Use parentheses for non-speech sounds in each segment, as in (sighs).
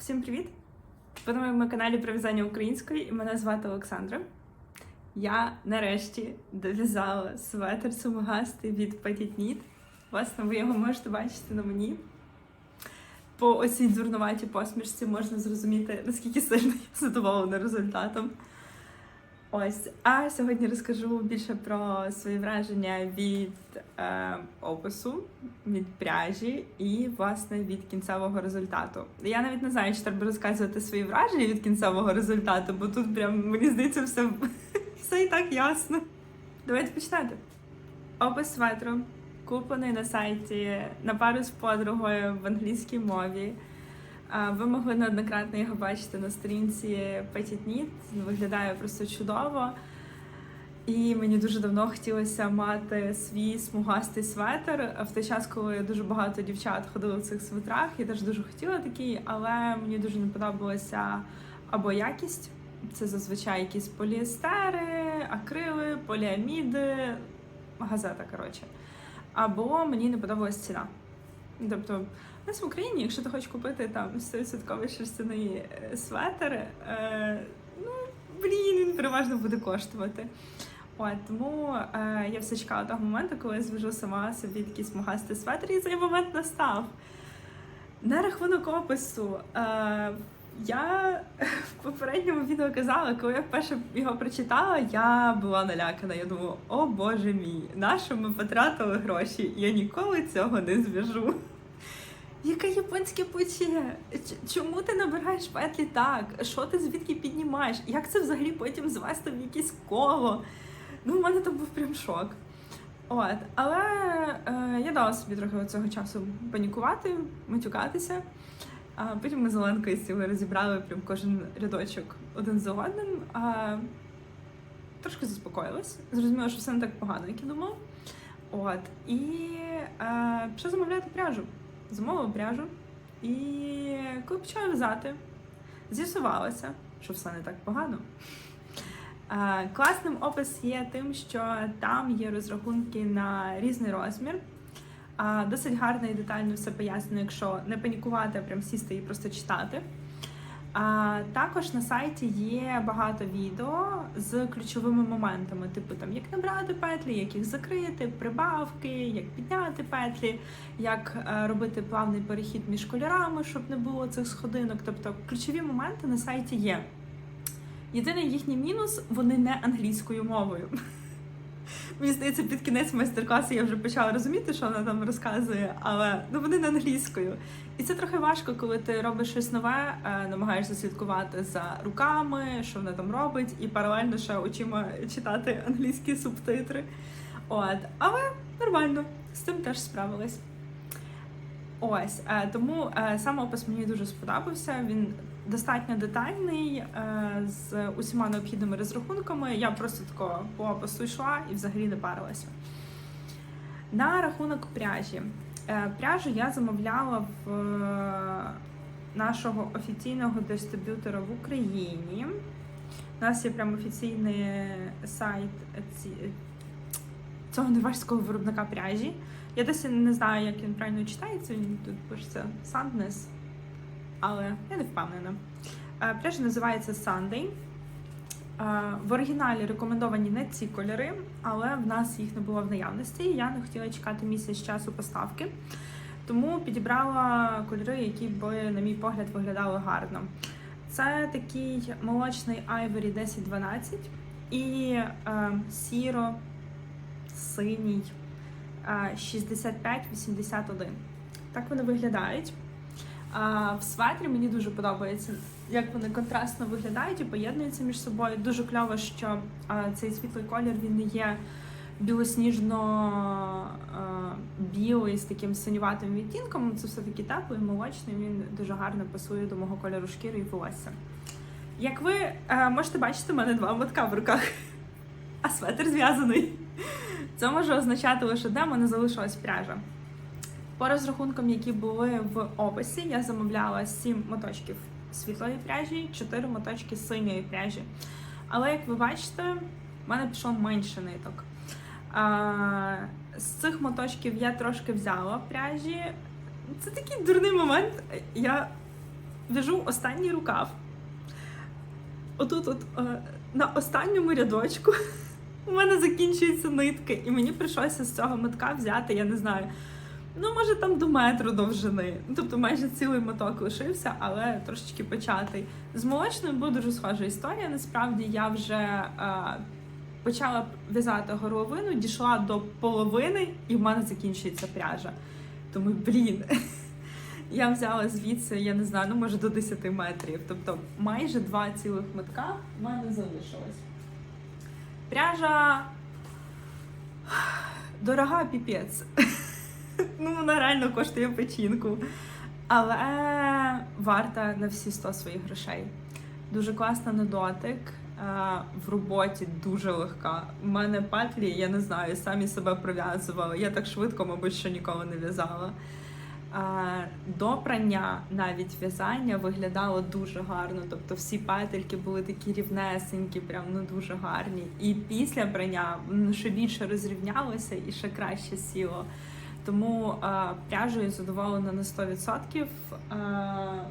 Всім привіт! Ви на моєму каналі про в'язання української і мене звати Олександра. Я нарешті дов'язала светр сумогасти від Petit Knit. Власне, ви його можете бачити на мені. По оцій дурнуватій посмішці можна зрозуміти, наскільки сильно я (laughs) задоволена результатом. Ось, а сьогодні розкажу більше про свої враження від е, опису, від пряжі і, власне, від кінцевого результату. Я навіть не знаю, чи треба розказувати свої враження від кінцевого результату, бо тут прям мені здається все, (laughs) все і так ясно. Давайте починати. Опис светру куплений на сайті на пару з подругою в англійській мові. Ви могли неоднократно його бачити на сторінці Petit Knit. Виглядає просто чудово. І мені дуже давно хотілося мати свій смугастий светр. В той час, коли дуже багато дівчат ходили в цих светрах, я теж дуже хотіла такий, але мені дуже не подобалася або якість. Це зазвичай якісь поліестери, акрили, поліаміди, газета, коротше. Або мені не подобалась ціна. Тобто, у нас в Україні, якщо ти хочеш купити там 100% шерстяний е, светр, е, ну блін, він переважно буде коштувати. От, тому е, я все чекала того моменту, коли я зв'яжу сама собі такий смугастий светр, і цей момент настав. На рахунок опису. Е, я в попередньому відео казала, коли я вперше його прочитала, я була налякана. Я думала, о боже мій, на що ми потратили гроші? Я ніколи цього не зв'яжу. Яке японське пече? Чому ти набираєш петлі так? Що ти звідки піднімаєш? Як це взагалі потім звести в якесь коло? Ну, в мене там був прям шок. От, але е, я дала собі трохи цього часу панікувати, матюкатися. А потім ми з Оленкою сіли, розібрали прям кожен рядочок один за одним. А, трошки заспокоїлась, зрозуміла, що все не так погано, як я думала. От, і е, почала замовляти пряжу. Замовила пряжу. І почала в'язати, з'ясувалося, що все не так погано. Е, Класним опис є тим, що там є розрахунки на різний розмір. Досить гарно і детально все пояснено, якщо не панікувати, а прям сісти і просто читати. Також на сайті є багато відео з ключовими моментами, типу там як набрати петлі, як їх закрити, прибавки, як підняти петлі, як е, робити плавний перехід між кольорами, щоб не було цих сходинок. Тобто ключові моменти на сайті є. Єдиний їхній мінус вони не англійською мовою. Мені здається, під кінець майстер-класу я вже почала розуміти, що вона там розказує, але ну вони не англійською. І це трохи важко, коли ти робиш щось нове, е, намагаєшся слідкувати за руками, що вона там робить, і паралельно ще очима читати англійські субтитри. От, але нормально, з цим теж справилась. Ось е, тому е, сам опис мені дуже сподобався. Він достатньо детальний е, з усіма необхідними розрахунками. Я просто тако по опису йшла і взагалі не парилася. На рахунок пряжі. Е, Пряжу я замовляла в е, нашого офіційного дистриб'ютора в Україні. У нас є прям офіційний сайт цього норвежського виробника пряжі. Я досі не знаю, як він правильно читається. Він тут пишеться Sandness, але я не впевнена. Е, Пряжа називається Sunday. Е, В оригіналі рекомендовані не ці кольори, але в нас їх не було в наявності. Я не хотіла чекати місяць часу поставки, тому підібрала кольори, які б, на мій погляд, виглядали гарно. Це такий молочний Ivory 1012 і е, сіро синій е, 65-81. Так вони виглядають. А в светрі мені дуже подобається, як вони контрастно виглядають і поєднуються між собою. Дуже кльово, що а, цей світлий колір він не є білосніжно-білий з таким синюватим відтінком. Це все-таки теплий, молочний. Він дуже гарно пасує до мого кольору шкіри і волосся. Як ви е, можете бачити, у мене два мотка в руках, а светр зв'язаний. Це може означати лише де мене залишилась пряжа. По розрахункам, які були в описі, я замовляла 7 моточків світлої пряжі, 4 моточки синьої пряжі. Але як ви бачите, в мене пішло менше ниток. А, з цих моточків я трошки взяла пряжі. Це такий дурний момент. Я в'яжу останній рукав. Отут, от, е, на останньому рядочку (laughs) у мене закінчуються нитки, і мені прийшлося з цього мотка взяти, я не знаю, ну може там до метру довжини. Ну, Тобто майже цілий моток лишився, але трошечки початий. З молочною була дуже схожа історія. Насправді я вже е, почала в'язати горловину, дійшла до половини, і в мене закінчується пряжа. Тому, блін, (laughs) я взяла звідси, я не знаю, ну може до 10 метрів. Тобто майже два цілих метка в мене залишилось. Пряжа (sighs) дорога піпець. (laughs) Ну, вона реально коштує печінку. Але варта на всі 100 своїх грошей. Дуже класна на дотик. е, В роботі дуже легка. У мене петлі, я не знаю, самі себе прив'язувала. Я так швидко, мабуть, ще ніколи не в'язала. Е, До прання навіть в'язання виглядало дуже гарно. Тобто всі петельки були такі рівнесенькі, прям ну дуже гарні. І після прання ще більше розрівнялося і ще краще сіло. Тому е, пряжею задоволена на 100%. Е,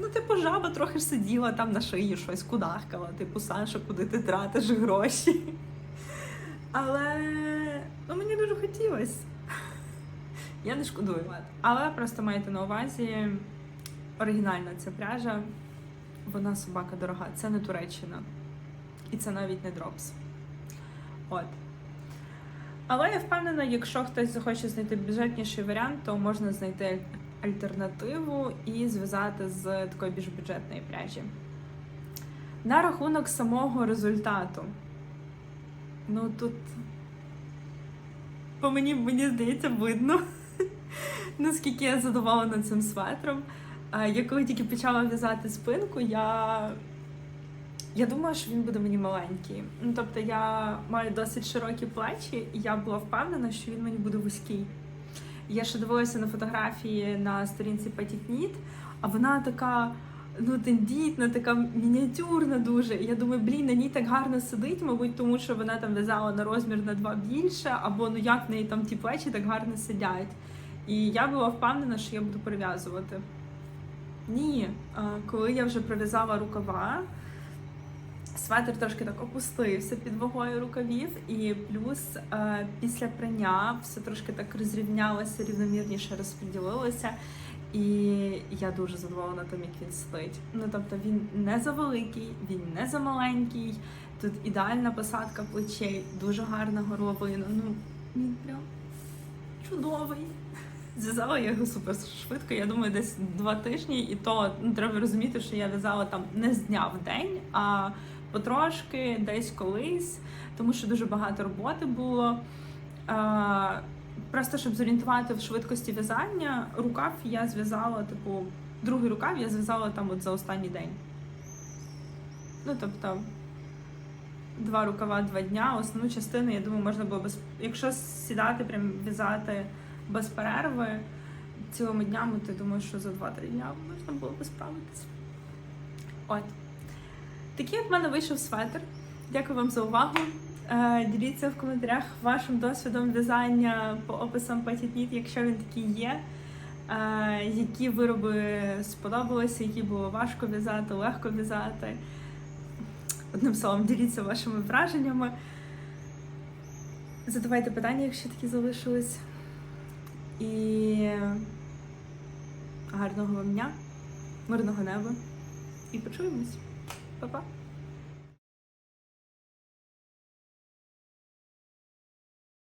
Ну, типу, жаба трохи сиділа там на шиї щось кудахкала, типу, Саша, куди ти тратиш гроші. Але ну, мені дуже хотілося. Я не шкодую. Але просто маєте на увазі оригінальна ця пряжа, вона собака дорога. Це не Туреччина. І це навіть не дропс. От. Але я впевнена, якщо хтось захоче знайти бюджетніший варіант, то можна знайти альтернативу і зв'язати з такої більш бюджетної пряжі. На рахунок самого результату. Ну тут по мені, мені здається, видно, (laughs) наскільки я задоволена цим светром. Я коли тільки почала в'язати спинку, я, я думала, що він буде мені маленький. Ну, тобто я маю досить широкі плечі, і я була впевнена, що він мені буде вузький. Я ще дивилася на фотографії на сторінці Petit Knit, а вона така ну, тендітна, така мініатюрна дуже. І я думаю, блін, на ній так гарно сидить, мабуть, тому що вона там в'язала на розмір на два більше, або ну як в неї там ті плечі так гарно сидять. І я була впевнена, що я буду перев'язувати. Ні, коли я вже прив'язала рукава, светр трошки так опустився під вагою рукавів, і плюс е, після прання все трошки так розрівнялося, рівномірніше розподілилося. І я дуже задоволена тим, як він сидить. Ну тобто він не завеликий, він не замаленький. Тут ідеальна посадка плечей, дуже гарна горловина. Ну він прям чудовий. Зв'язала я його супер швидко. Я думаю, десь два тижні, і то ну, треба розуміти, що я в'язала там не з дня в день, а потрошки, десь колись, тому що дуже багато роботи було. Просто щоб зорієнтувати в швидкості в'язання, рукав я зв'язала, типу, другий рукав я зв'язала там от за останній день. Ну, тобто, два рукава, два дня. Основну частину, я думаю, можна було без. Якщо сідати, прям в'язати без перерви цілими днями, то я думаю, що за 2-3 дня можна було би справитися. От. Такий от мене вийшов светр. Дякую вам за увагу. Е, Діліться в коментарях вашим досвідом в'язання по описам Petit якщо він такий є. Е, Які вироби сподобалися, які було важко в'язати, легко в'язати. Одним словом, діліться вашими враженнями. Задавайте питання, якщо такі залишились. І гарного вам дня, мирного неба. І почуємось. 拜拜。